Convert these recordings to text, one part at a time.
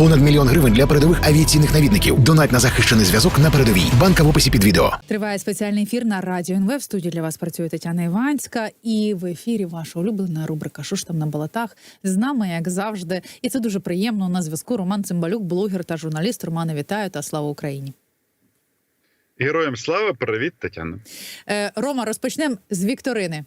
Понад мільйон гривень для передових авіаційних навідників. Донать на захищений зв'язок на передовій. Банка в описі під відео. Триває спеціальний ефір на радіо НВ. В студії для вас працює Тетяна Іванська. І в ефірі ваша улюблена рубрика «Що ж там на болотах з нами, як завжди. І це дуже приємно. На зв'язку Роман Цимбалюк, блогер та журналіст. Романе, вітаю та слава Україні. Героям слава, привіт, Тетяна. Е, Рома, розпочнемо з Вікторини.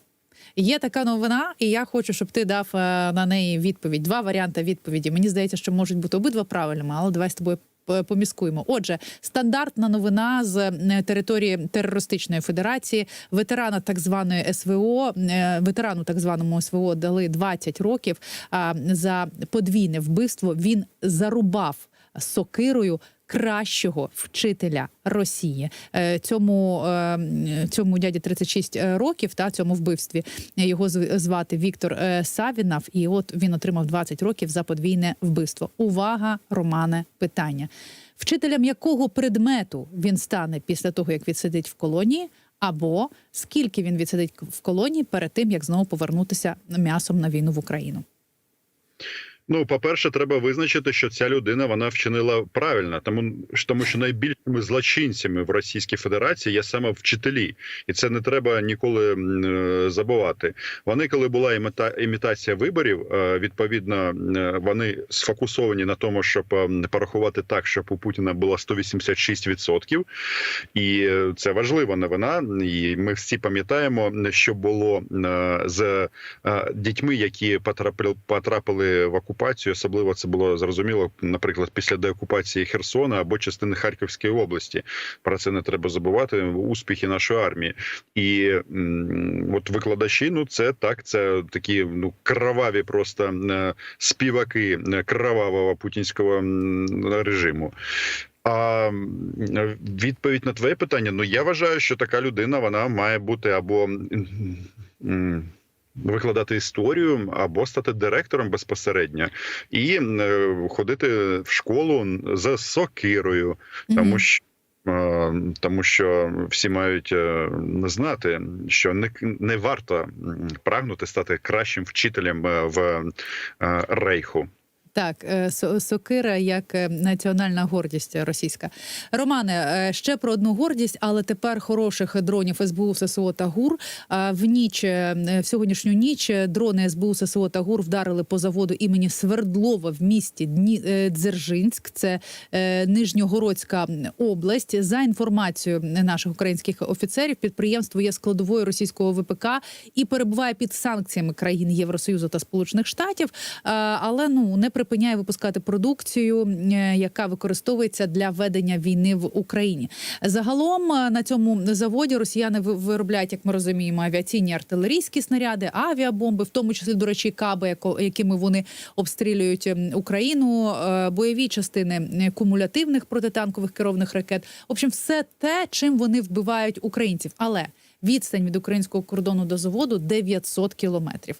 Є така новина, і я хочу, щоб ти дав е, на неї відповідь. Два варіанти відповіді. Мені здається, що можуть бути обидва правильними, але давай з тобою п- поміскуємо. Отже, стандартна новина з е, території терористичної федерації. Ветерана так званої СВО, е, ветерану так званому СВО дали 20 років а, за подвійне вбивство. Він зарубав сокирою кращого вчителя Росії. Е, Цьому, е, цьому дяді 36 років, та цьому вбивстві його звати Віктор е, Савінав, і от він отримав 20 років за подвійне вбивство. Увага, Романе, питання. Вчителем якого предмету він стане після того, як відсидить в колонії, або скільки він відсидить в колонії перед тим, як знову повернутися м'ясом на війну в Україну? Ну, по-перше, треба визначити, що ця людина вона вчинила правильно, тому тому що найбільшими злочинцями в Російській Федерації є саме вчителі, і це не треба ніколи е, забувати. Вони, коли була іміта, імітація виборів, е, відповідно е, вони сфокусовані на тому, щоб порахувати так, щоб у Путіна було 186%. І це важлива новина. І ми всі пам'ятаємо, що було з дітьми, які потрапили в окупацію. Особливо це було зрозуміло, наприклад, після деокупації Херсона або частини Харківської області. Про це не треба забувати. Успіхи нашої армії, і от викладачі, ну це так, це такі ну кроваві просто е, співаки е, кровавого путінського режиму. А відповідь на твоє питання: ну я вважаю, що така людина вона має бути або. Викладати історію або стати директором безпосередньо і е, ходити в школу за сокирою, тому що. е, Тому що всі мають е, знати, що не, не варто прагнути стати кращим вчителем в рейху. Так, е, со- сокира як е, національна гордість російська. Романе, е, ще про одну гордість, але тепер хороших дронів СБУ, ССО та ГУР. В ніч в сьогоднішню ніч дрони СБУ, ССО та ГУР вдарили по заводу імені Свердлова в місті Дні Дзержинськ. Це Нижньогородська область. За інформацією наших українських офіцерів, підприємство є складовою російського ВПК і перебуває під санкціями країн Євросоюзу та Сполучених Штатів, але ну не припиняє випускати продукцію, е, яка використовується для ведення війни в Україні. Загалом е, на цьому заводі росіяни виробляють, як ми розуміємо, авіаційні артилерійські снаряди, авіабомби, в тому числі, до речі, каби, якими вони обстрілюють Україну, е, бойові частини кумулятивних протитанкових керованих ракет. В общем, все те, чим вони вбивають українців. Але відстань від українського кордону до заводу 900 кілометрів.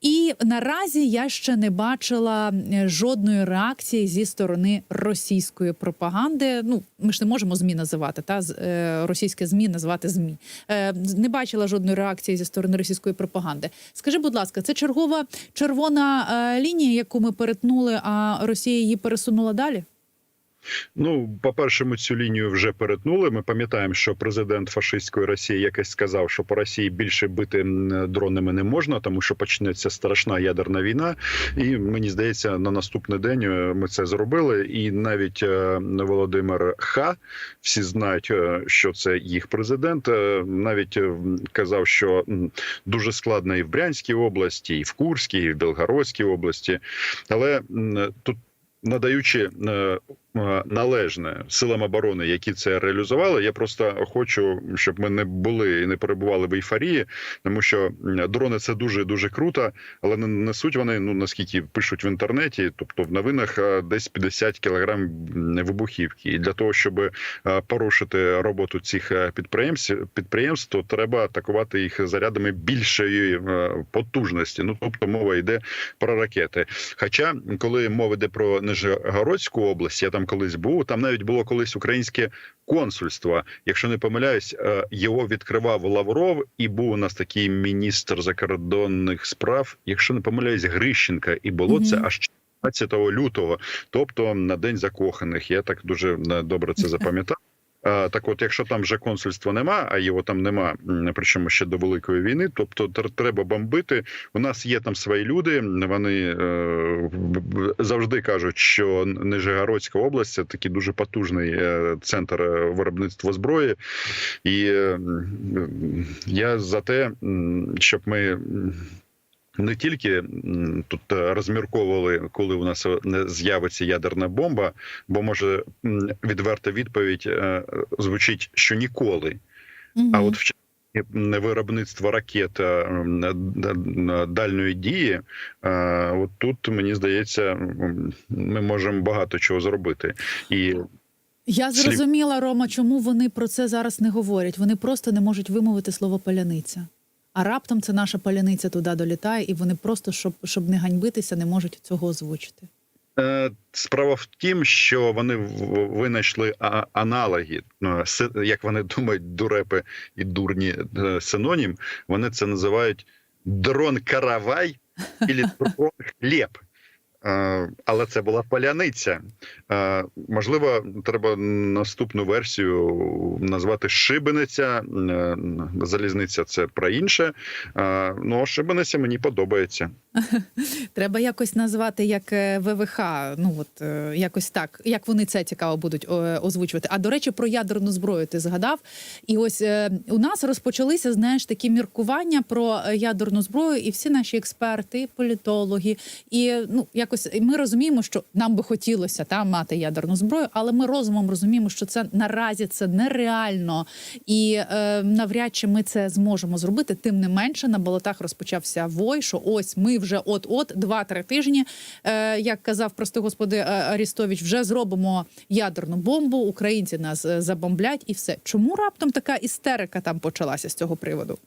І наразі я ще не бачила е, жодної реакції зі сторони російської пропаганди. Ну, ми ж не можемо змі називати та е, російське змі називати змі. Е, не бачила жодної реакції зі сторони російської пропаганди. Скажи, будь ласка, це чергова червона лінія, яку ми перетнули, а Росія її пересунула далі? Ну, по-перше, ми цю лінію вже перетнули. Ми пам'ятаємо, що президент фашистської Росії якось сказав, що по Росії більше бити дронами не можна, тому що почнеться страшна ядерна війна. І мені здається, на наступний день е, ми це зробили. І навіть е, Володимир Ха, всі знають, е, що це їх президент. Навіть казав, що дуже складно і в Брянській області, і в Курській, і в Білгородській області. Але тут надаючи належне силам оборони, які це реалізували, я просто хочу, щоб ми не були і не перебували в ейфорії, тому що дрони це дуже дуже круто, але не несуть вони. Ну наскільки пишуть в інтернеті, тобто в новинах е, десь 50 кілограм вибухівки. І для того, щоб е, порушити роботу цих е, підприємств, підприємств, то треба атакувати їх зарядами більшої е, потужності. Ну тобто мова йде про ракети. Хоча, коли мова йде про Нижегородську область, я там колись був. Там навіть було колись українське консульство. Якщо не помиляюсь, е, його відкривав Лавров, і був у нас такий міністр закордонних справ. Якщо не помиляюсь, Грищенка, і було це аж 15 лютого, тобто на день закоханих. Я так дуже е, добре це запам'ятав. Так, от, якщо там вже консульства нема, а його там нема, причому ще до великої війни, тобто треба бомбити. У нас є там свої люди. Вони е, завжди кажуть, що Нижегородська область це такий дуже потужний е, центр е, виробництва зброї, і я за те, щоб ми. Не тільки тут е, розмірковували, коли у нас е, не з'явиться ядерна бомба, бо може відверта відповідь е, звучить, що ніколи. Мгм. А от в виробництва ракет дальної дії, от тут мені здається, ми можемо багато чого зробити. І Я зрозуміла, Рома, чому вони про це зараз не говорять. Вони просто не можуть вимовити слово паляниця. А раптом це наша паляниця туди долітає, і вони просто, щоб, щоб не ганьбитися, не можуть цього озвучити. Е, Справа в тім, що вони винайшли аналоги, ну, як вони думають, дурепи і дурні е, синонім. Вони це називають дрон каравай і дрон хліб. Е, Але це була паляниця. Е, Можливо, треба наступну версію назвати шибениця. Е, Залізниця це про інше. Ну, шибениця мені подобається. Треба якось назвати як ВВХ. Ну от якось так, як вони це цікаво будуть озвучувати. А до речі, про ядерну зброю ти згадав. І ось у нас розпочалися знаєш такі міркування про ядерну зброю, і всі наші експерти, політологи, і ну якось ми розуміємо, що нам би хотілося та мати ядерну зброю, але ми розумом розуміємо, що це наразі це нереально, і е, навряд чи ми це зможемо зробити. Тим не менше, на болотах розпочався вой, що ось ми вже от-от два-три тижні, е, як казав прости господи е, Арістович, вже зробимо ядерну бомбу. Українці нас е, забомблять, і все. Чому раптом така істерика там почалася з цього приводу?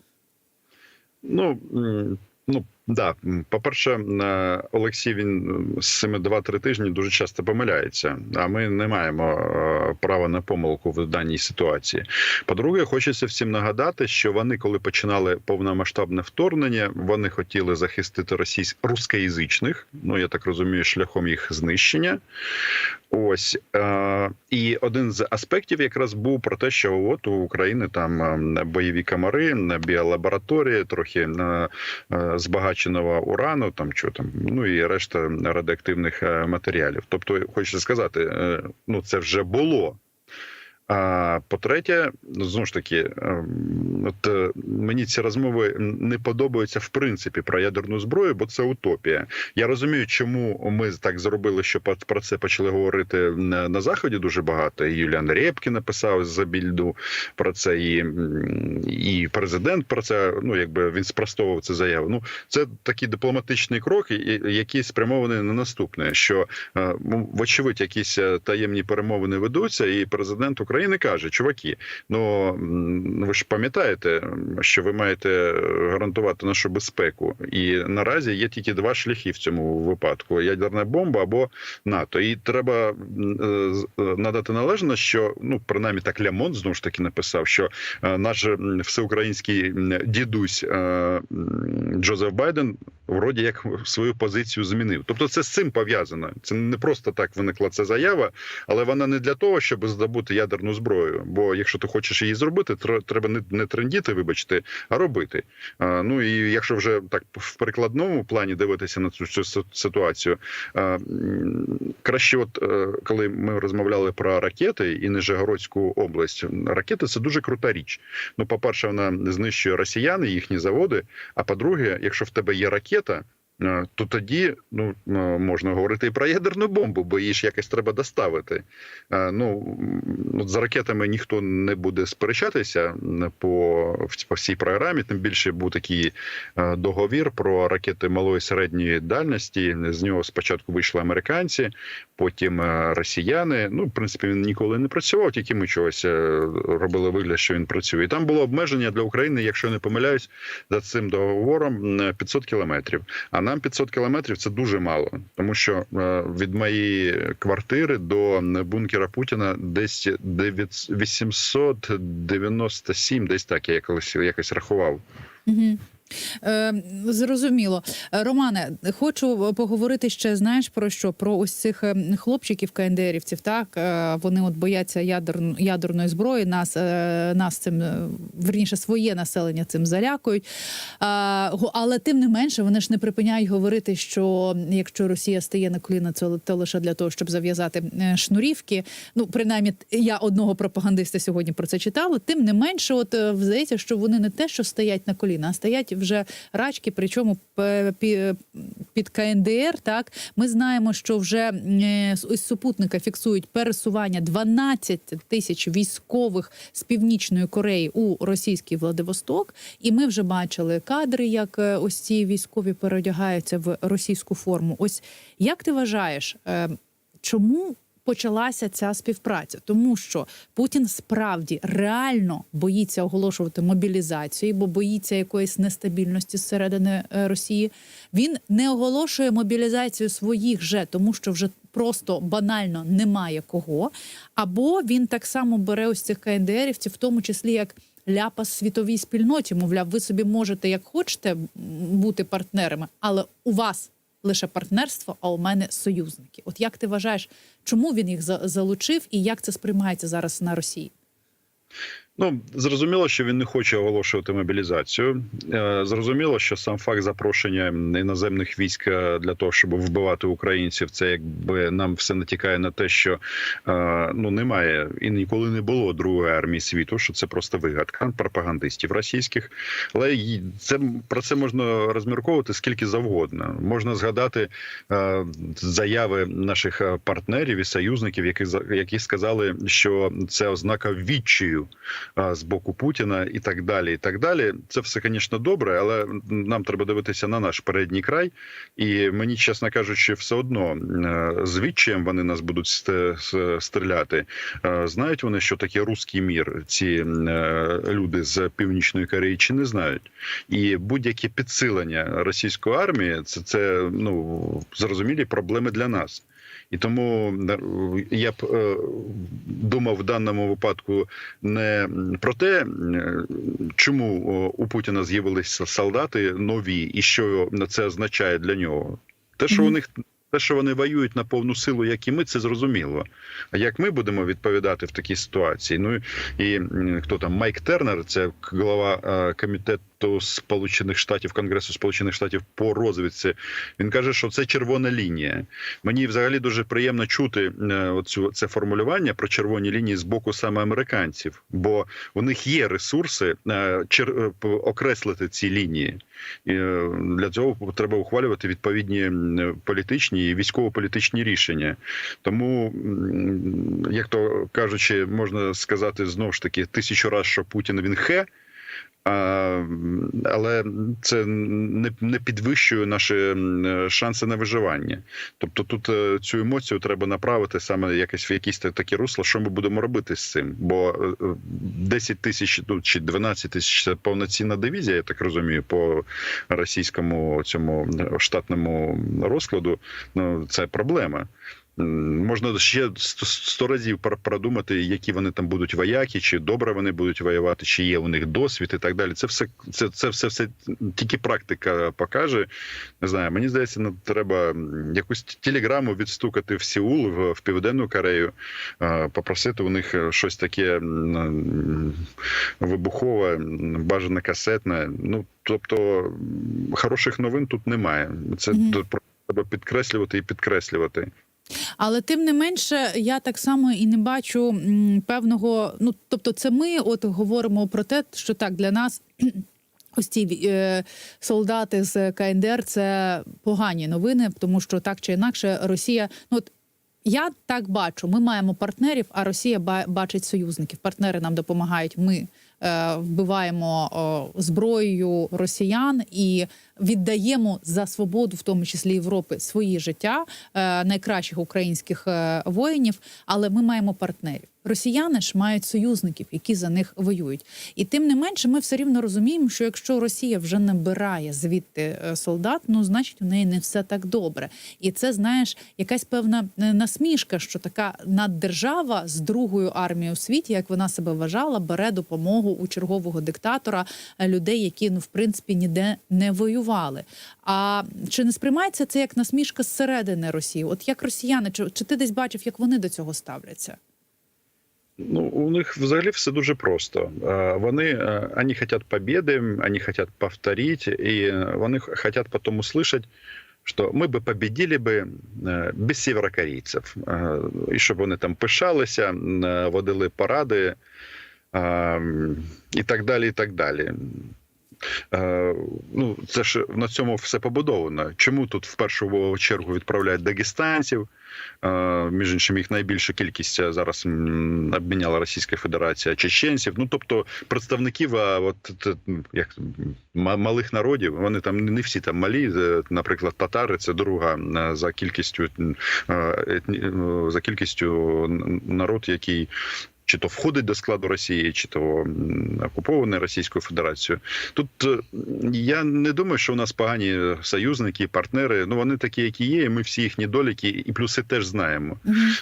Ну, ну да. По-перше, е, Олексій він з цими 2-3 тижні дуже часто помиляється. А ми не маємо е, права на помилку в даній ситуації. По-друге, хочеться всім нагадати, що вони, коли починали повномасштабне вторгнення, вони хотіли захистити російсь... рускоязичних, ну я так розумію, шляхом їх знищення. Ось е, і один з аспектів якраз був про те, що от у України там бойові комари, е, біолабораторії, трохи е, збагаченого урану, там що там, ну і решта радіоактивних е, матеріалів. Тобто, хочеться сказати, е, ну це вже було. А по-третє, ну, знову ж таки, ем, от е, мені ці розмови не подобаються в принципі про ядерну зброю, бо це утопія. Я розумію, чому ми так зробили, що про це почали говорити на заході дуже багато. Юліан Рєпкі написав за більду про це, і, і президент про це. Ну якби він спростовував цю заяву. Ну це такий дипломатичний крок, і- який спрямований на наступне: що е, вочевидь, якісь е, таємні перемовини ведуться, і президент України каже: чуваки, ну ви ж пам'ятаєте, що ви маєте гарантувати нашу безпеку, і наразі є тільки два шляхи в цьому випадку: ядерна бомба або НАТО. І треба е, е, надати належне, що ну принаймні так Лямон знову ж таки написав, що е, наш всеукраїнський дідусь Джозеф Байден вроді як свою позицію змінив. Тобто, це з цим пов'язано. Це не просто так виникла ця заява, але вона не для того, щоб здобути ядерну зброю. Бо якщо ти хочеш її зробити, треба не, трендіти, вибачте, а робити. Ну і якщо вже так в прикладному плані дивитися на цю, ситуацію, краще, от е, коли ми розмовляли про ракети і Нижегородську область, ракети це дуже крута річ. Ну, по-перше, вона знищує росіяни, їхні заводи. А по-друге, якщо в тебе є ракета. Е, То тоді ну е, можна говорити і про ядерну бомбу, бо її ж якось треба доставити. Е, Ну за ракетами ніхто не буде сперечатися по, по всій програмі. Тим більше був такий е, договір про ракети малої середньої дальності. З нього спочатку вийшли американці, потім е, росіяни. Ну, в принципі, він ніколи не працював, тільки ми чогось е, робили вигляд, що він працює. І там було обмеження для України, якщо не помиляюсь, за цим договором м, 500 кілометрів. А нам 500 кілометрів це дуже мало, тому що е, від моєї квартири до бункера Путіна десь 9 897, десь так я колись якось рахував. Угу. Е, зрозуміло, Романе, хочу поговорити ще. Знаєш про що? Про ось цих е, хлопчиків КНДРівців. Так Е, вони от бояться ядер, ядерної зброї. Нас е, нас цим е, верніше своє населення цим залякують. Але тим не менше вони ж не припиняють говорити, що якщо Росія стає на коліна, це то лише для того, щоб зав'язати шнурівки. Ну принаймні, я одного пропагандиста сьогодні про це читала. Тим не менше, от здається, що вони не те, що стоять на коліна, а стоять вже рачки, причому під КНДР. Так ми знаємо, що вже е, з ось супутника фіксують пересування 12 тисяч військових з північної Кореї у російський Владивосток. І ми вже бачили кадри, як е, ось ці військові переодягаються в російську форму. Ось як ти вважаєш, е, чому? Почалася ця співпраця, тому що Путін справді реально боїться оголошувати мобілізацію, бо боїться якоїсь нестабільності зсередини е, Росії. Він не оголошує мобілізацію своїх же, тому що вже просто банально немає кого. Або він так само бере ось цих КНДРівців, в тому числі як ляпас світовій спільноті. Мовляв, ви собі можете як хочете бути партнерами, але у вас лише партнерство, а у мене союзники. От як ти вважаєш, чому він їх за- залучив і як це сприймається зараз на Росії? Ну зрозуміло, що він не хоче оголошувати мобілізацію. Е, Зрозуміло, що сам факт запрошення іноземних військ е, для того, щоб вбивати українців, це якби нам все натякає на те, що е, ну немає і ніколи не було другої армії світу. Що це просто вигадка пропагандистів російських. Але це про це можна розмірковувати скільки завгодно. Можна згадати заяви наших партнерів і союзників, які які сказали, що це ознака відчаю з боку Путіна і так далі. І так далі. Це все, звісно, добре, але нам треба дивитися на наш передній край. І мені, чесно кажучи, все одно е, з відчаєм вони нас будуть стріляти. Е, Знають вони, що таке руський мір, ці е, люди з північної Кореї, чи не знають? І будь-яке підсилення російської армії це, це ну зрозумілі проблеми для нас. І тому е, я б е, думав в даному випадку не про те, е, чому у Путіна з'явилися солдати нові, і що це означає для нього. Те, що у них те, що вони воюють на повну силу, як і ми, це зрозуміло. А як ми будемо відповідати в такій ситуації? Ну і хто там Майк Тернер, це голова е, комітету Сполучених Штатів Конгресу Сполучених Штатів по розвідці. Він каже, що це червона лінія. Мені взагалі дуже приємно чути е, оцю це формулювання про червоні лінії з боку саме американців, бо у них є ресурси е, чер, е, окреслити ці лінії. І, для цього треба ухвалювати відповідні політичні і військово-політичні рішення. Тому, як то кажучи, можна сказати знову ж таки тисячу разів, що Путін він хе. Але це не, підвищує наші шанси на виживання. Тобто, тут е, цю емоцію треба направити саме якось в якісь такі русла, що ми будемо робити з цим. Бо е, е, 10 тисяч ну, чи 12 тисяч це повноцінна дивізія, я так розумію, по російському цьому штатному розкладу. Ну це проблема. Можна ще сто- разів продумати, які вони там будуть вояки, чи добре вони будуть воювати, чи є у них досвід і так далі. Це все це, це все, все тільки практика покаже. Не знаю, мені здається, ну, треба якусь телеграму відстукати в Сеул, в, в Південну Корею, попросити у них е, щось таке вибухове, бажане касетне. Ну тобто хороших новин тут немає. Це Мгм. тут треба підкреслювати і підкреслювати. Але тим не менше, я так само і не бачу певного. Ну тобто, це ми от говоримо про те, що так для нас. Ось ці е, солдати з КНДР це погані новини, тому що так чи інакше Росія. Ну от я так бачу, ми маємо партнерів, а Росія ба- бачить союзників. Партнери нам допомагають. Ми вбиваємо зброєю росіян і віддаємо за свободу, в тому числі Європи, свої життя е, найкращих українських е, воїнів. Але ми маємо партнерів. Росіяни ж мають союзників, які за них воюють, і тим не менше, ми все рівно розуміємо, що якщо Росія вже набирає звідти е, солдат, ну значить у неї не все так добре. І це знаєш, якась певна е, насмішка, що така наддержава з другою армією у світі, як вона себе вважала, бере допомогу у чергового диктатора е, людей, які ну в принципі ніде не воювали. А чи не сприймається це як насмішка зсередини Росії? От як росіяни, чи, чи ти десь бачив, як вони до цього ставляться? Ну, у них взагалі все дуже просто. Вони Вони хочуть побіди, вони хочуть повторити, і вони хочуть потім услышать, що ми би победили би е, без сєвєрокорейців. Е, І щоб вони там пишалися, е, водили паради е, і так далі. і так далі. Е, Ну, це ж на цьому все побудовано. Чому тут в першу чергу відправляють дагестанців? Е, Між іншим, їх найбільша кількість зараз обміняла Російська Федерація чеченців. Ну тобто представників от, як, малих народів, вони там не всі там малі. е, Наприклад, татари це друга за кількістю е, етні- е, за кількістю народ, який. Чи то входить до складу Росії, чи то м, окупований Російською Федерацією. Тут е, я не думаю, що у нас погані союзники, партнери. Ну вони такі, які є. і Ми всі їхні доліки і плюси теж знаємо.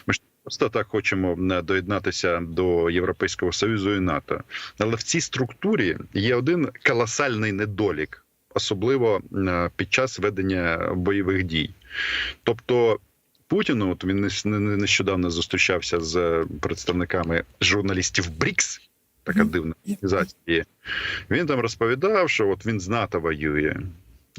Ми ж просто так хочемо доєднатися до Європейського союзу і НАТО. Але в цій структурі є один колосальний недолік, особливо під час ведення бойових дій. Тобто. Путіну, от він не- не- нещодавно зустрічався з представниками журналістів БРІКС, така дивна організація. Він там розповідав, що от він з НАТО воює.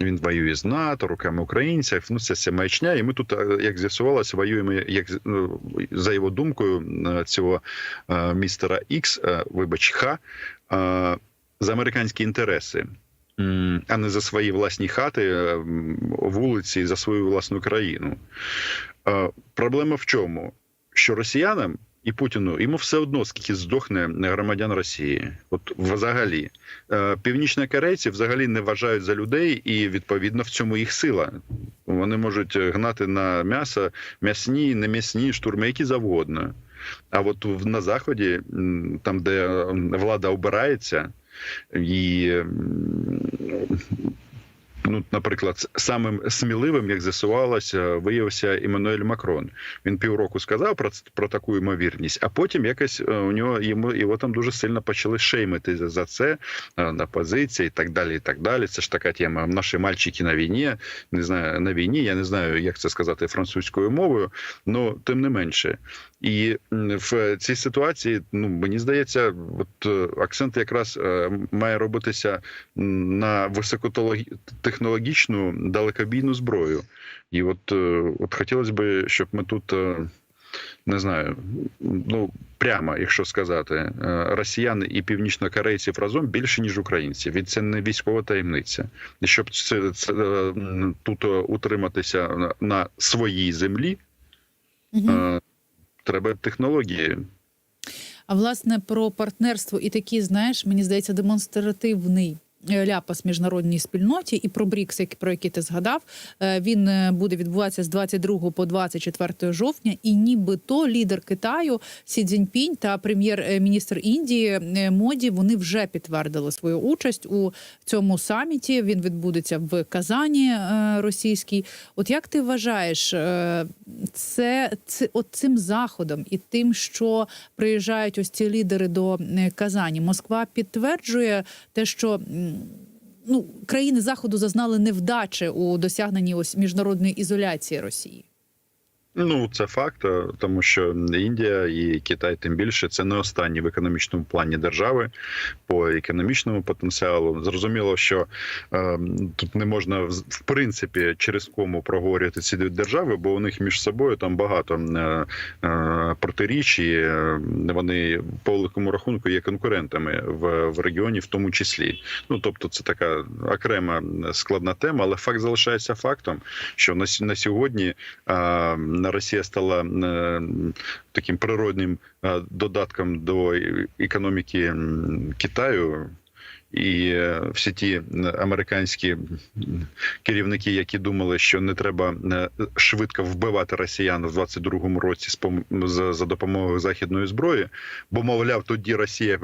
Він воює з НАТО, руками українців. Ну це все маячня. І ми тут, е, як з'ясувалося, воюємо як ну, за його думкою е, цього е, містера Ікс, е, вибач, Х, е, за американські інтереси. А не за свої власні хати, вулиці, за свою власну країну. Е, Проблема в чому? Що росіянам і Путіну йому все одно, скільки здохне громадян Росії. От взагалі, Е, північнокорейці взагалі не вважають за людей, і відповідно в цьому їх сила. Вони можуть гнати на м'ясо м'ясні, не м'ясні штурми, які завгодно. А от на заході, там де е, влада обирається, і ну, наприклад, самим сміливим, як з'ясувалося, виявився Еммануель Макрон. Він півроку сказав про, про таку ймовірність, а потім якось е, у нього йому його там дуже сильно почали шеймити за- за це е, на позиції і так далі. І так далі. Це ж така тема. Наші мальчики на війні, не знаю, на війні. Я не знаю, як це сказати французькою мовою, але тим не менше. І в цій ситуації, ну мені здається, от е, акцент якраз е, має робитися на високотехнологічну далекобійну зброю. І от, е, от хотілося б, щоб ми тут. Не знаю, ну прямо, якщо сказати, росіяни і північнокорейців разом більше ніж українців. І це не військова таємниця. І щоб це, це тут утриматися на, на своїй землі, Мгм. Треба технології. А власне про партнерство і такі, знаєш, мені здається, демонстративний. Е, Ляпас міжнародній спільноті і про БРІКС, як- про який ти згадав, е, він е, буде відбуватися з 22 по 24 жовтня. І нібито лідер Китаю Сі Цзіньпінь та прем'єр-міністр Індії Моді вони вже підтвердили свою участь у цьому саміті. Він відбудеться в Казані російській. От як ти вважаєш, це, це от цим заходом і тим, що приїжджають ось ці лідери до Казані, Москва підтверджує те, що. Ну, країни заходу зазнали невдачі у досягненні ось міжнародної ізоляції Росії. Ну, це факт, е, тому що Індія і Китай, тим більше, це не останні в економічному плані держави по економічному потенціалу. Зрозуміло, що е, тут не можна в принципі через кому проговорювати ці дві держави, бо у них між собою там багато е, е, протиріч, і е, вони по великому рахунку є конкурентами в, в регіоні, в тому числі. Ну тобто, це така окрема складна тема, але факт залишається фактом, що на, на сьогодні. е, Росія стала е, таким природним е, додатком до економіки Китаю. І е, всі ті американські керівники, які думали, що не треба швидко вбивати росіян в 22-му році за, допомогою західної зброї, бо мовляв, тоді Росія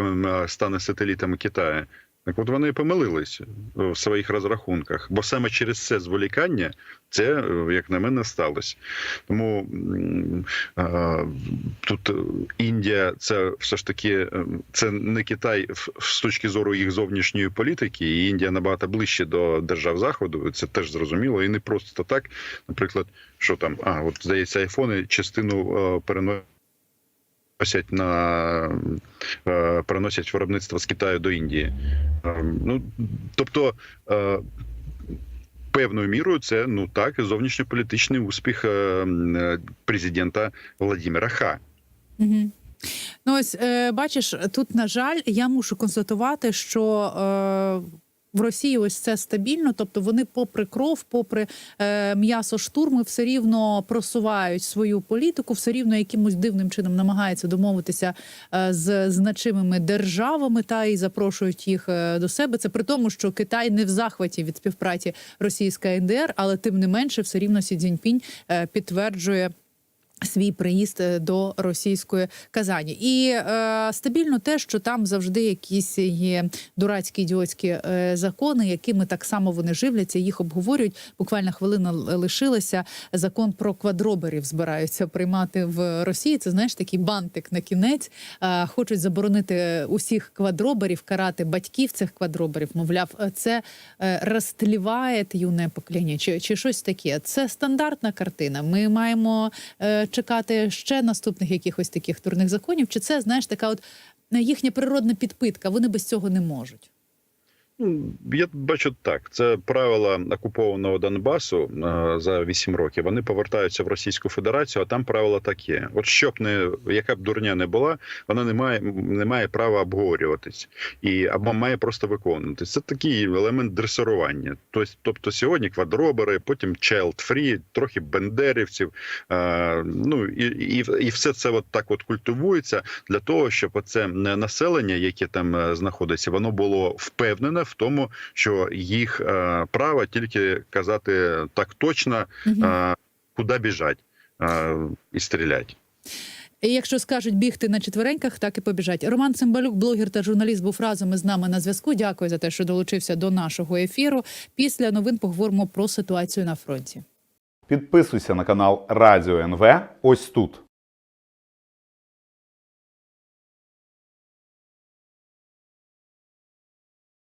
стане сателітом Китаю. Так от вони помилились е, в своїх розрахунках, бо саме через це зволікання це, е, як на мене, сталося. Тому тут е, Індія це все ж таки це не Китай з точки зору їх зовнішньої політики, і Індія набагато ближче до держав заходу. Це теж зрозуміло, і не просто так. Наприклад, що там, а от здається, айфони частину е, переносять. на е, переносять виробництво з Китаю до Індії. Е, Ну тобто е, певною мірою це ну так зовнішньополітичний успіх президента Владимира Ха. Угу. Ну, ось бачиш, тут, на жаль, я мушу констатувати, що в Росії ось це стабільно, тобто вони, попри кров, попри е, м'ясо штурми, все рівно просувають свою політику, все рівно якимось дивним чином намагаються домовитися е, з значимими державами та і запрошують їх е, до себе. Це при тому, що Китай не в захваті від співпраці російська НДР, але тим не менше, все рівно Сі Цзіньпінь е, підтверджує. Свій приїзд е, до російської Казані, і е, стабільно те, що там завжди якісь є дурацькі ідіотські е, закони, якими так само вони живляться, їх обговорюють. Буквально хвилина лишилася. Закон про квадроберів збираються приймати в Росії. Це знаєш такий бантик на кінець. Е, хочуть заборонити усіх квадроберів, карати батьків цих квадроберів. Мовляв, це е, розтліває юне покоління, чи, чи щось таке. Це стандартна картина. Ми маємо е, чекати ще наступних якихось таких турних законів. Чи це знаєш така от е, їхня природна підпитка? Вони без цього не можуть. Ну, я бачу так. Це правила окупованого Донбасу е, за 8 років. Вони повертаються в Російську Федерацію, а там правила такі. От щоб не яка б дурня не була, вона не має не має права обговорюватись і або має просто виконуватись. Це такий елемент дресирування. Тобто, тобто сьогодні квадробери, потім child free, трохи бендерівців. Е, ну і, і, і все це от так от культивується для того, щоб оце населення, яке там е, знаходиться, воно було впевнене в тому, що їх е, право тільки казати так точно, е, куди біжать е, і стрілять. І якщо скажуть бігти на четвереньках, так і побіжать. Роман Цимбалюк, блогер та журналіст, був разом із нами на зв'язку. Дякую за те, що долучився до нашого ефіру. Після новин поговоримо про ситуацію на фронті. Підписуйся на канал Радіо НВ ось тут.